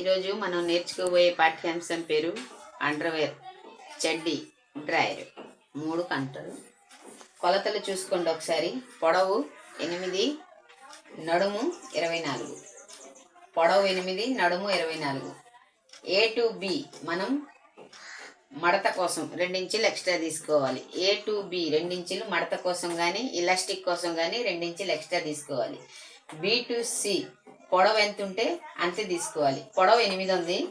ఈరోజు మనం నేర్చుకోబోయే పాఠ్యాంశం పేరు అండర్వేర్ చెడ్డి డ్రాయర్. మూడు కంటలు. కొలతలు చూసుకోండి ఒకసారి. పొడవు ఎనిమిది నడుము ఇరవై నాలుగు. పొడవు ఎనిమిది నడుము ఇరవై నాలుగు. ఏ టు బి మనం మడత కోసం రెండించులు ఎక్స్ట్రా తీసుకోవాలి. ఏ టు బి రెండించులు మడత కోసం కానీ ఇలాస్టిక్ కోసం కానీ రెండించులు ఎక్స్ట్రా తీసుకోవాలి. బి టు సి పొడవు ఎంత ఉంటే అంతే తీసుకోవాలి. పొడవు ఎనిమిది ఉంది.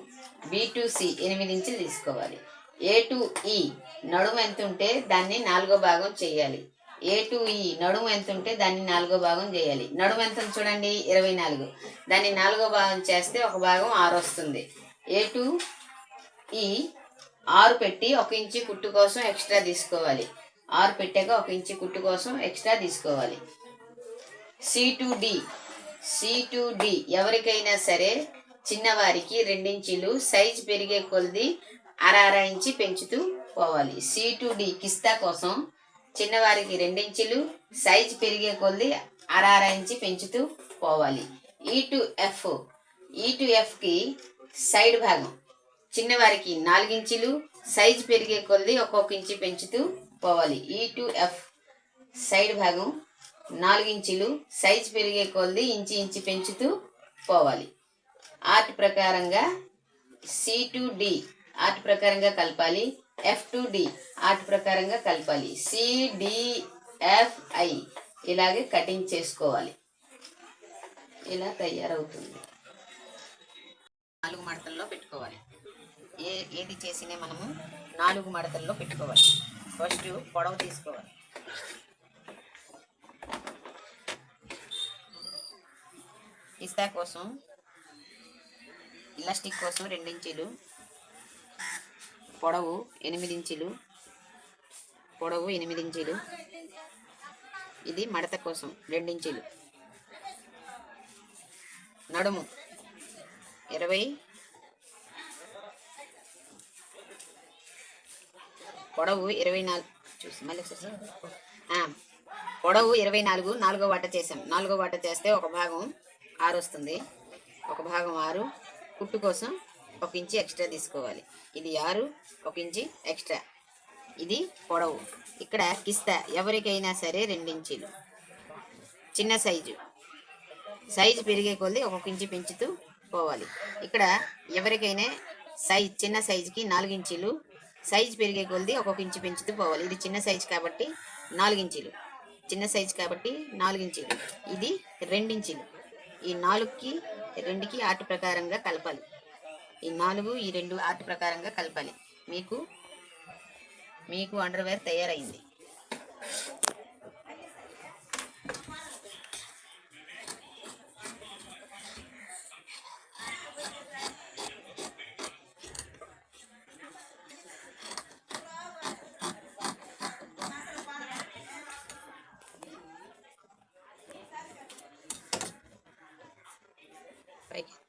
బి టు సి ఎనిమిది ఇంచులు తీసుకోవాలి. ఏ టు ఈ నడుము ఎంత ఉంటే దాన్ని నాలుగో భాగం చేయాలి. ఏ టు ఈ నడుము ఎంత ఉంటే దాన్ని నాలుగో భాగం చేయాలి. నడుము ఎంత చూడండి. ఇరవై నాలుగు. దాన్ని నాలుగో భాగం చేస్తే ఒక భాగం ఆరు వస్తుంది. ఏ టు ఈ ఆరు పెట్టి ఒక ఇంచు కుట్టు కోసం ఎక్స్ట్రా తీసుకోవాలి. ఆరు పెట్టాక ఒక ఇంచు కుట్టు కోసం ఎక్స్ట్రా తీసుకోవాలి. C to D C to D ఎవరికైనా సరే చిన్నవారికి రెండించీలు సైజ్ పెరిగే కొలది అర అర ఇంచి పెంచుతూ పోవాలి. సి టు డి కిస్తా కోసం చిన్నవారికి రెండించులు సైజ్ పెరిగే కొలది అర అర ఇంచి పెంచుతూ పోవాలి. E to F E to ఎఫ్కి side భాగం చిన్నవారికి నాలుగించులు సైజ్ పెరిగే కొలది ఒక్కొక్క ఇంచి పెంచుతూ పోవాలి. ఈ టు ఎఫ్ సైడ్ భాగం నాలుగించులు సైజ్ పెరిగే కొలది ఇంచి ఇంచి పెంచుతూ పోవాలి. ఆర్ట్ ప్రకారంగా సి టు డి ఆర్ట్ ప్రకారంగా కలపాలి. ఎఫ్ టు డి ఆర్ట్ ప్రకారంగా కలపాలి. సిడిఎఫ్ఐ ఇలాగే కటింగ్ చేసుకోవాలి. ఇలా తయారవుతుంది. నాలుగు మడతల్లో పెట్టుకోవాలి. ఏ ఏది చేసినా మనము నాలుగు మడతల్లో పెట్టుకోవాలి. ఫస్ట్ పొడవు తీసుకోవాలి. ఇస్తా కోసం ఇలాస్టిక్ కోసం రెండించీలు పొడవు ఎనిమిది ఇంచులు పొడవు ఎనిమిది ఇంచులు ఇది మడత కోసం రెండించీలు. నడుము ఇరవై పొడవు ఇరవై నాలుగు చూసి మళ్ళీ పొడవు ఇరవై నాలుగు నాలుగో వాట చేసాం నాలుగో వాట చేస్తే ఒక భాగం ఆరు వస్తుంది. ఒక భాగం ఆరు. కుట్టు కోసం ఒక ఇంచి ఎక్స్ట్రా తీసుకోవాలి. ఇది ఆరు ఒక ఇంచి ఎక్స్ట్రా. ఇది పొడవు. ఇక్కడ కిస్తా ఎవరికైనా సరే రెండించీలు చిన్న సైజు. సైజు పెరిగే కొద్దీ ఒక్కొక్క ఇంచు పెంచుతూ పోవాలి. ఇక్కడ ఎవరికైనా సైజ్ చిన్న సైజుకి నాలుగించీలు సైజు పెరిగే కొద్దీ ఒక్కొక్క ఇంచు పెంచుతూ పోవాలి. ఇది చిన్న సైజు కాబట్టి నాలుగించీలు చిన్న సైజు కాబట్టి నాలుగించీలు ఇది రెండించీలు ఈ నాలుగుకి రెండుకి ఆర్ట్ ప్రకారంగా కలపాలి. ఈ నాలుగు ఈ రెండు ఆర్ట్ ప్రకారంగా కలపాలి. మీకు మీకు అండర్వేర్ తయారైంది. bye.